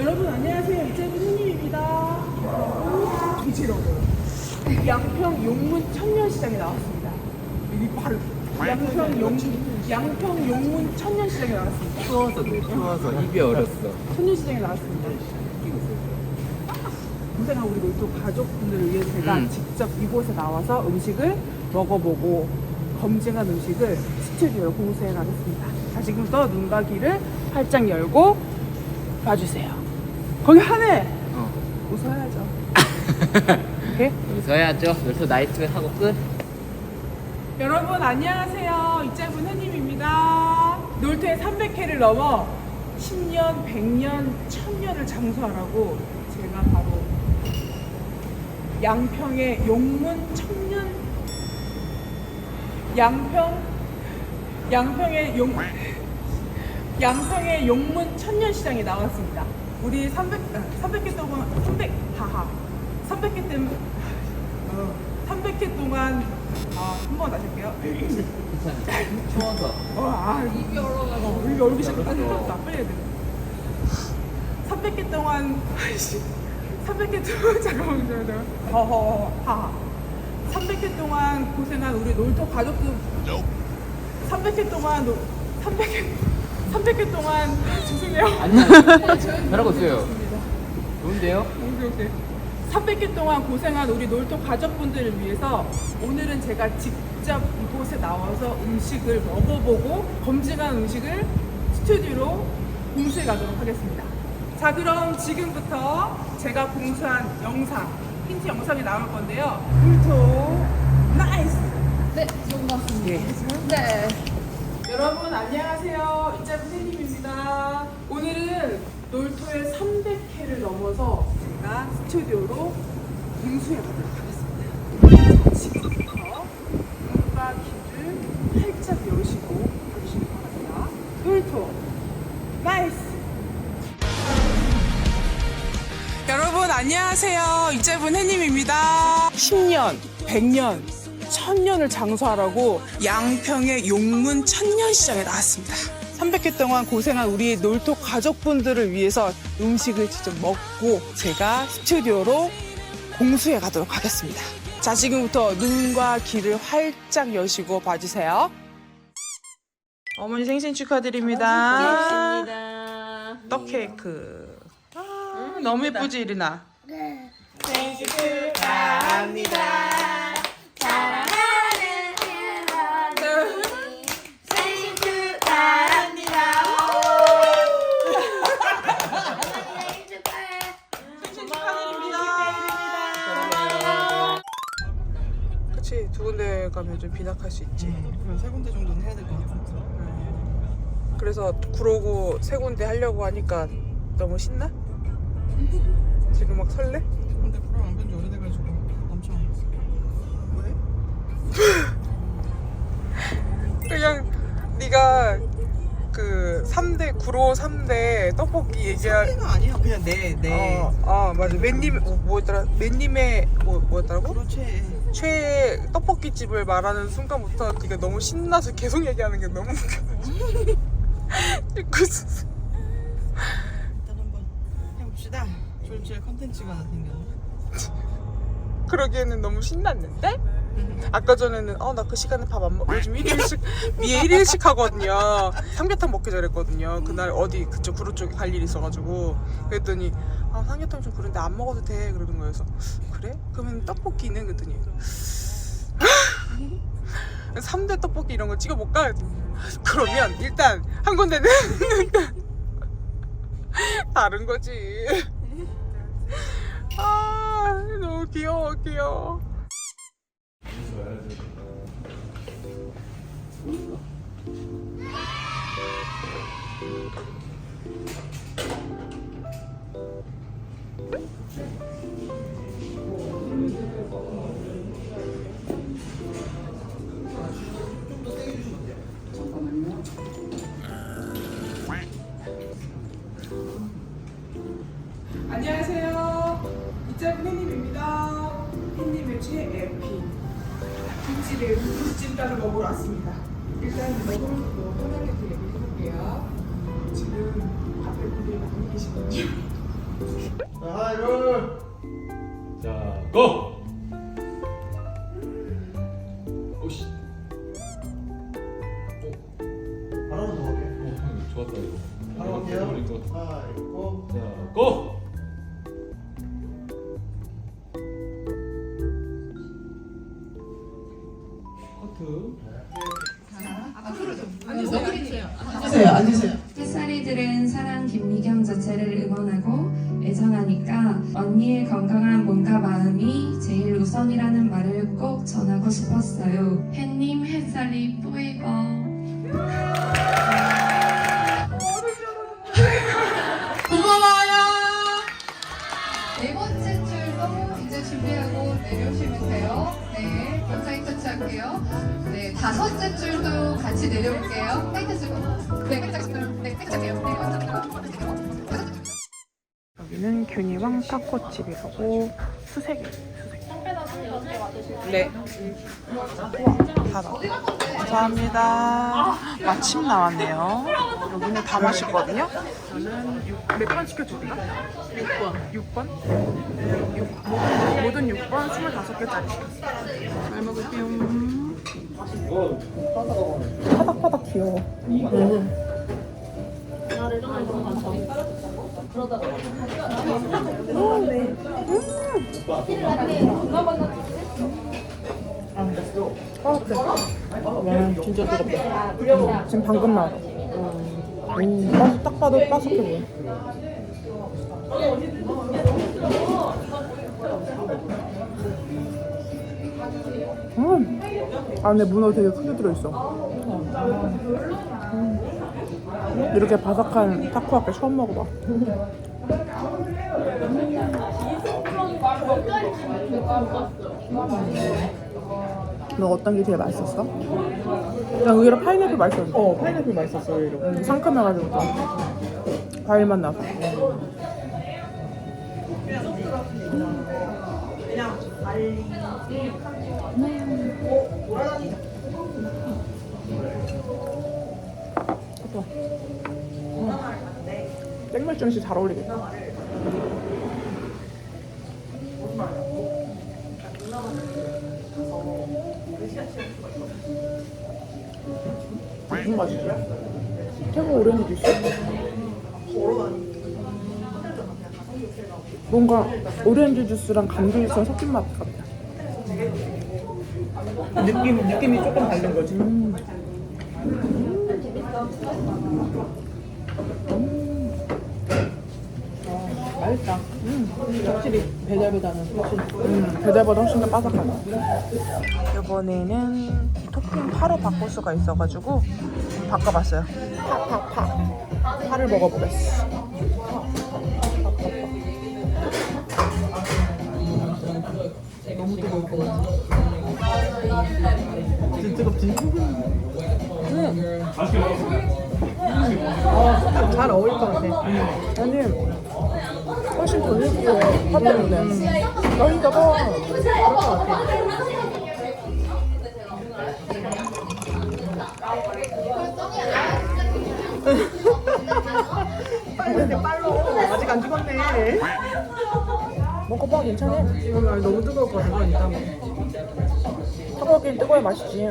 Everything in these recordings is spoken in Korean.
여러분 안녕하세요. 이재분 손님입니다. 기지러고요. 양평 용문 천년시장에 나왔습니다. 여기 바로 양평 용 양평 용문 천년시장에 나왔습니다. 추워서 내 추워서 입이 얼었어. 천년시장에 나왔습니다. 고생한 우리 놀토 가족분들을 위해 제가 음. 직접 이곳에 나와서 음식을 먹어보고 검증한 음식을 스튜디오로 공수해 가겠습니다. 자, 지금부터 눈과 귀를 활짝 열고 봐주세요. 거기 하네! 어. 웃어야죠. 오케이? 웃어야죠. 그래서 나이트 하고 끝. 여러분 안녕하세요. 이짧은 해님입니다. 놀토의 300회를 넘어 10년, 100년, 1000년을 장수하라고 제가 바로 양평의 용문 청년 양평 양평의 용 양평의 용문 천년시장에 나왔습니다. 우리 300 아, 300회 동안 300 하하 300회 때문에 300회 동안 아, 한 번 다시 할게요. 괜찮아. 추워서. 어, 아, 입이 얼어가지고. 입이 얼기 시작했다. 빨리 해야 빨리 해야 돼. 300개 동안, 아이씨. 300개 동안, 잠깐만, 잠깐만. 허허, 하하. 300개 동안 고생한 우리 놀토 가족들. 300개 동안, 노, 300개, 300개 동안, 죄송해요. 잘하고 있어요. 좋은데요? 오케이, 오케이. 300개 동안 고생한 우리 놀토 가족분들을 위해서 오늘은 제가 직접 이곳에 나와서 음식을 먹어보고 검증한 음식을 스튜디오로 공수해 가도록 하겠습니다. 자, 그럼 지금부터 제가 공수한 영상, 힌트 영상이 나올 건데요. 놀토 나이스! 네, 좋은 것 같습니다. 네. 여러분 안녕하세요. 이짤부 팬님입니다. 오늘은 놀토의 300회를 넘어서 제가 스튜디오로 공수해 가도록 하겠습니다. 자, 지금부터 눈과 귀를 활짝 여시고 봐주시기 바랍니다. 놀토 나이스! 여러분 안녕하세요. 이짧은 해님입니다. 10년, 100년, 1000년을 장수하라고 양평의 용문 천년시장에 나왔습니다. 300회 동안 고생한 우리 놀토 가족분들을 위해서 음식을 직접 먹고 제가 스튜디오로 공수해 가도록 하겠습니다. 자, 지금부터 눈과 귀를 활짝 여시고 봐주세요. 어머니 생신 축하드립니다. 고맙습니다. 떡 케이크. 아, 너무 예쁘지, 이리나? 생신 축하합니다. 비낙할 수 있지. 그럼 세 군데 정도는 해야 될 것 같아. 그래서 구로구 세 군데 하려고 하니까 너무 신나? 지금 막 설레? 근데 프로 안 뵌지 오래돼가지고 엄청 왜? 그냥 네가 그 3대 구로 3대 떡볶이 얘기할 상대가 아니야. 그냥 내 내. 어, 아 맞아 맨님 어, 뭐였더라 맨님의 뭐, 뭐였더라고? 그렇지. 최애 떡볶이 집을 말하는 순간부터 네가 너무 신나서 계속 얘기하는 게 너무 웃겨 있었어 일단 한번 해봅시다. 졸지에 컨텐츠가 생겼네. 그러기에는 너무 신났는데? 아까 전에는 어 나 그 시간에 밥 안 먹. 요즘 1일씩 위에 1일씩 하거든요. 삼계탕 먹기 전했거든요. 그날 어디 그쪽 구로 쪽에 갈 일이 있어가지고 그랬더니 아 삼계탕 좀 그런데 안 먹어도 돼 그러는 거여서 그래? 그러면 떡볶이는 그랬더니 3대 떡볶이 이런 거 찍어 볼까? 그러면 일단 한 군데는 다른 거지. 아 너무 귀여워 귀여워. Thank you. 일단 거 편하게 또 얘기해 볼게요. 지금 앞에 분들이 많이 계시거든요. 자, 고! 오씨. 하나만 더 할게. 어, 좋았다 이거. 바로 갈게요. 하나, 있고. 자, 고! 전하고 싶었어요. 햇님 햇살이 뿌이고 네 번째 줄도 이제 준비하고 내려오시면 돼요. 네, 굉장히 터치할게요. 네, 다섯째 줄도 같이 내려올게요. 타이트 쓰고. 네, 끝장 쓰고. 네, 끝장이에요. 네, 끝장. 여기는 균이왕 타코집이라고 수세개 수세개 네. 다 감사합니다. 마침 나왔네요. 여기는 다 맛있거든요. 저는 몇번 시켜줄까? 6번 6번? 6, 모든 6번 25개짜리 시켰어요. 잘 먹을게요. 파닥파닥 귀여워 와 진짜 뜨겁다 음, 지금 방금 나왔어 음, 바삭- 딱 봐도 바삭해 보여 음. 안에 문어 되게 크게 들어있어 음. 이렇게 바삭한 타코야끼 처음 먹어봐. 너 어떤 게 제일 맛있었어? 난 의외로 파인애플 맛있었는데. 어 파인애플 맛있었어 의외로. 음, 상큼해가지고 좀 과일 맛 나서 땡물전 씨잘 어울리겠다. 무슨 맛이지? 태국 오렌지 주스? 뭔가 오렌지 주스랑 감귤 주스랑 섞인 맛 같아. 느낌, 느낌이 조금 다른 거지? 음. 아, 맛있다 음. 확실히 배달보다는 훨씬 음, 배달보다 훨씬 더 바삭하다 이번에는 토핑 파로 바꿀 수가 있어가지고 바꿔봤어요. 파, 파, 파. 파를 먹어보겠어. 너무 뜨거울 것 같아. 진짜 뜨겁지? 잘 어울릴 것 같아. 아니, 훨씬 더 때문에. 맛있다 봐. 그럴 것 같아. 빨리 빨로 아직 안 죽었네 먹어봐 괜찮아 너무 뜨거울 것 같아 이따 뜨거울긴 뜨거야 맛있지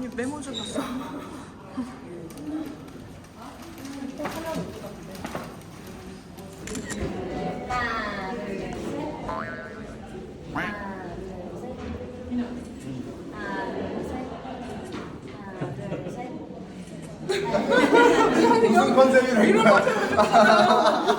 아니 메모 좀 줬어. 무슨 컨셉이라는 거야? 아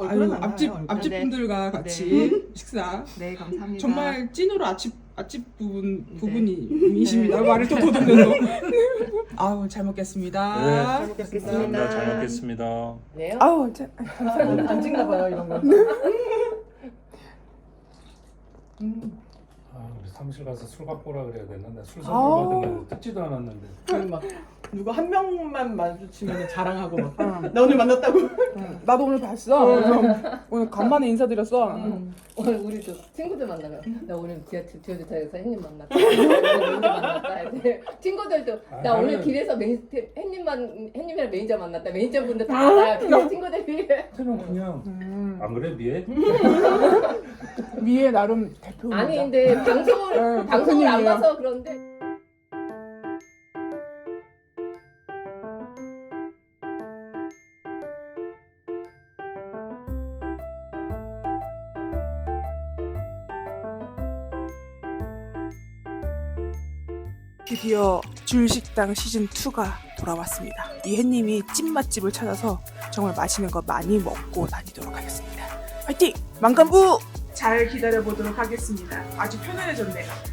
유, 앞집 앞집 분들과 같이 식사. 네, 감사합니다. 정말 찐으로 앞집 맛집 부분 부분이십니다. 말을 또 거. 아우 잘 먹겠습니다. 네. 잘 먹겠습니다. 감사합니다. 잘 먹겠습니다. 네요? 아우 자, 안 찍나 봐요 이런 거. 아, 우리 사무실 가서 술 갖고 오라 그래야 되는데 술 아우. 선물 받으면 듣지도 않았는데. 막 누가 한 명만 마주치면 자랑하고 막. 응. 나 오늘 만났다고. 응. 나도 오늘 봤어. 그래서 오늘 간만에 인사드렸어. 오늘 우리 저 친구들 만나면 나 오늘 지하철 지하철에서 햇님 만났다. 오늘 만났다. 이제 친구들도 나 아, 오늘 나는- 길에서 매니 햇님만 햇님이랑 매니저 만났다. 매니저 분들 다 알아요. 친구들이. 저는 그냥 음. 안 그래 미애? 미에 나름 대표입니다. 아니 근데 방송을 응, 방송을 안 대표님이에요. 봐서 그런데. 드디어 줄식당 시즌 2가 돌아왔습니다. 이해님이 찐 맛집을 찾아서 정말 맛있는 거 많이 먹고 다니도록 하겠습니다. 화이팅! 만감부! 잘 기다려 보도록 하겠습니다. 아주 편안해졌네요.